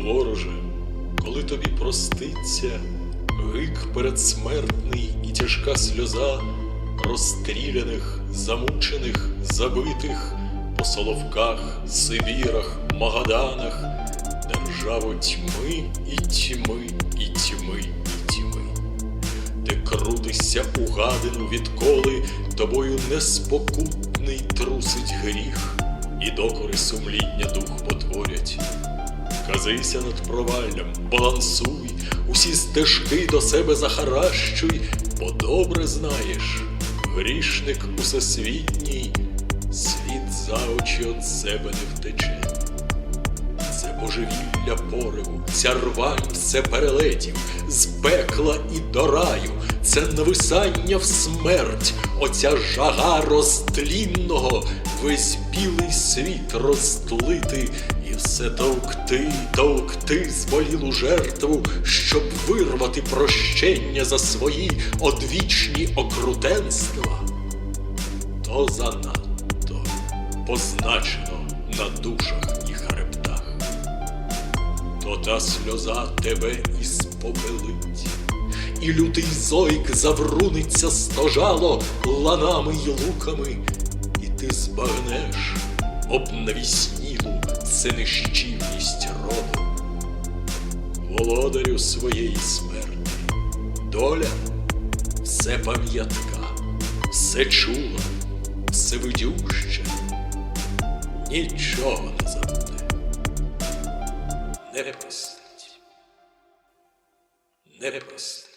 Вороже, коли тобі проститься гик передсмертний і тяжка сльоза розстріляних, замучених, забитих по соловках, Сибірах, Магаданах, державу тьми і тьми, і тьми, і тьми. Ти крутишся у гадину, відколи тобою неспокутний трусить гріх, і докори сумління дух потворять. Казися над проваллям, балансуй, усі стежки до себе захаращуй, бо добре знаєш, грішник усесвітній, світ за очі от себе не втече. Це божевілля пориву, ця рвань все перелетів, з пекла і до раю, це нависання в смерть, оця жага розтлінного, весь білий світ розтлити, і все товкти, товкти зболілу жертву, щоб вирвати прощення за свої одвічні окрутенства. То занадто позначено на душах то та сльоза тебе іспопелить, і лютий зойк завруниться стожало ланами й луками, і ти збагнеш обнавіснілу синищівність роду, володарю своєї смерти, доля все пам'ятка, все чула, все видюща, нічого не забуде не простить. Не простить.